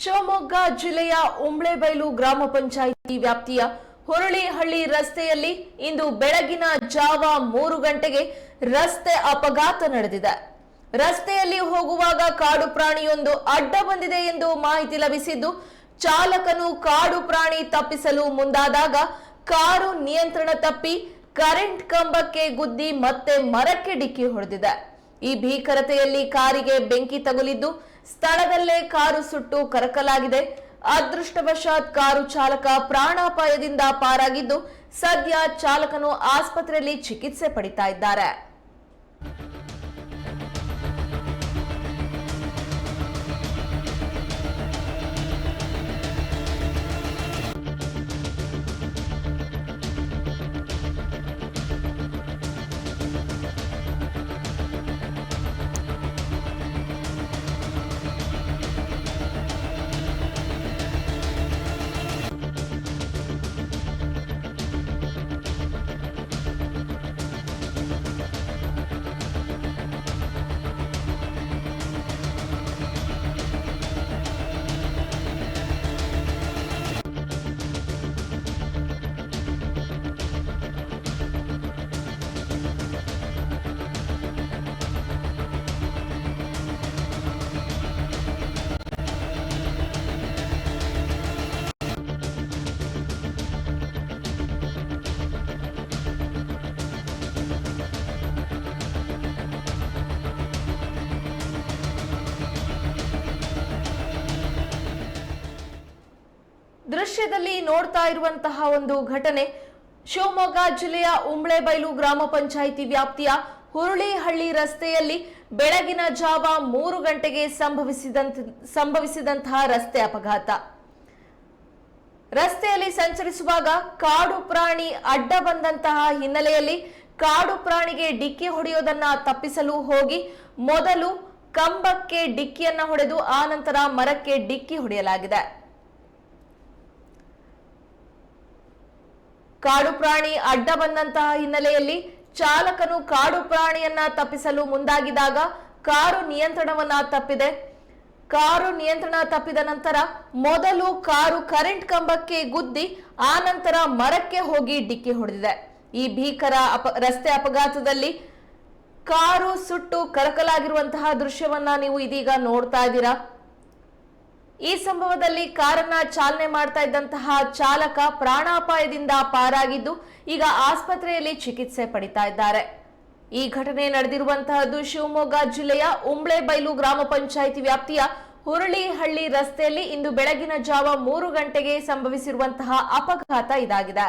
ಶಿವಮೊಗ್ಗ ಜಿಲ್ಲೆಯ ಉಂಬ್ಳೆಬೈಲು ಗ್ರಾಮ ಪಂಚಾಯಿತಿ ವ್ಯಾಪ್ತಿಯ ಹುರುಳಿಹಳ್ಳಿ ರಸ್ತೆಯಲ್ಲಿ ಇಂದು ಬೆಳಗಿನ ಜಾವ ಮೂರು ಗಂಟೆಗೆ ರಸ್ತೆ ಅಪಘಾತ ನಡೆದಿದೆ. ರಸ್ತೆಯಲ್ಲಿ ಹೋಗುವಾಗ ಕಾಡು ಪ್ರಾಣಿಯೊಂದು ಅಡ್ಡ ಬಂದಿದೆ ಎಂದು ಮಾಹಿತಿ ಲಭಿಸಿದ್ದು, ಚಾಲಕನು ಕಾಡು ಪ್ರಾಣಿ ತಪ್ಪಿಸಲು ಮುಂದಾದಾಗ ಕಾರು ನಿಯಂತ್ರಣ ತಪ್ಪಿ ಕರೆಂಟ್ ಕಂಬಕ್ಕೆ ಗುದ್ದಿ ಮತ್ತೆ ಮರಕ್ಕೆ ಡಿಕ್ಕಿ ಹೊಡೆದಿದೆ. ಈ ಭೀಕರತೆಯಲ್ಲಿ ಕಾರಿಗೆ ಬೆಂಕಿ ತಗುಲಿದ್ದು ಸ್ಥಳದಲ್ಲೇ ಕಾರು ಸುಟ್ಟು ಕರಕಲಾಗಿದೆ. ಅದೃಷ್ಟವಶಾತ್ ಕಾರು ಚಾಲಕ ಪ್ರಾಣಾಪಾಯದಿಂದ ಪಾರಾಗಿದ್ದು ಸದ್ಯ ಚಾಲಕನು ಆಸ್ಪತ್ರೆಯಲ್ಲಿ ಚಿಕಿತ್ಸೆ ಪಡಿತಾ ಇದ್ದಾರೆ. ದೃಶ್ಯದಲ್ಲಿ ನೋಡ್ತಾ ಇರುವಂತಹ ಒಂದು ಘಟನೆ. ಶಿವಮೊಗ್ಗ ಜಿಲ್ಲೆಯ ಉಂಬ್ಳೆಬೈಲು ಗ್ರಾಮ ಪಂಚಾಯಿತಿ ವ್ಯಾಪ್ತಿಯ ಹುರುಳಿಹಳ್ಳಿ ರಸ್ತೆಯಲ್ಲಿ ಬೆಳಗಿನ ಜಾವ ಮೂರು ಗಂಟೆಗೆ ಸಂಭವಿಸಿದಂತ, ಸಂಭವಿಸಿದಂತಹ ರಸ್ತೆ ಅಪಘಾತ. ರಸ್ತೆಯಲ್ಲಿ ಸಂಚರಿಸುವಾಗ ಕಾಡು ಪ್ರಾಣಿ ಅಡ್ಡ ಬಂದಂತಹ ಹಿನ್ನೆಲೆಯಲ್ಲಿ ಕಾಡು ಪ್ರಾಣಿಗೆ ಡಿಕ್ಕಿ ಹೊಡೆಯೋದನ್ನ ತಪ್ಪಿಸಲು ಹೋಗಿ ಮೊದಲು ಕಂಬಕ್ಕೆ ಡಿಕ್ಕಿಯನ್ನ ಹೊಡೆದು ಆ ಮರಕ್ಕೆ ಡಿಕ್ಕಿ ಹೊಡೆಯಲಾಗಿದೆ. ಕಾಡು ಪ್ರಾಣಿ ಅಡ್ಡ ಬಂದಂತಹ ಹಿನ್ನೆಲೆಯಲ್ಲಿ ಚಾಲಕನು ಕಾಡು ಪ್ರಾಣಿಯನ್ನ ತಪ್ಪಿಸಲು ಮುಂದಾಗಿದಾಗ ಕಾರು ನಿಯಂತ್ರಣವನ್ನ ತಪ್ಪಿದೆ. ಕಾರು ನಿಯಂತ್ರಣ ತಪ್ಪಿದ ನಂತರ ಮೊದಲು ಕಾರು ಕರೆಂಟ್ ಕಂಬಕ್ಕೆ ಗುದ್ದಿ ಆ ನಂತರ ಮರಕ್ಕೆ ಹೋಗಿ ಡಿಕ್ಕಿ ಹೊಡೆದಿದೆ. ಈ ಭೀಕರ ಅಪ, ರಸ್ತೆ ಅಪಘಾತದಲ್ಲಿ ಕಾರು ಸುಟ್ಟು ಕರಕಲಾಗಿರುವಂತಹ ದೃಶ್ಯವನ್ನ ನೀವು ಇದೀಗ ನೋಡ್ತಾ ಇದ್ದೀರಾ? ಈ ಸಂಭವದಲ್ಲಿ ಕಾರನ್ನ ಚಾಲನೆ ಮಾಡ್ತಾ ಇದ್ದಂತಹ ಚಾಲಕ ಪ್ರಾಣಾಪಾಯದಿಂದ ಪಾರಾಗಿದ್ದು ಈಗ ಆಸ್ಪತ್ರೆಯಲ್ಲಿ ಚಿಕಿತ್ಸೆ ಪಡಿತಾ ಇದ್ದಾರೆ. ಈ ಘಟನೆ ನಡೆದಿರುವಂತಹದ್ದು ಶಿವಮೊಗ್ಗ ಜಿಲ್ಲೆಯ ಉಂಬ್ಳೆಬೈಲು ಗ್ರಾಮ ಪಂಚಾಯಿತಿ ವ್ಯಾಪ್ತಿಯ ಹುರುಳಿಹಳ್ಳಿ ರಸ್ತೆಯಲ್ಲಿ ಇಂದು ಬೆಳಗಿನ ಜಾವ ಮೂರು ಗಂಟೆಗೆ ಸಂಭವಿಸಿರುವಂತಹ ಅಪಘಾತ ಇದಾಗಿದೆ.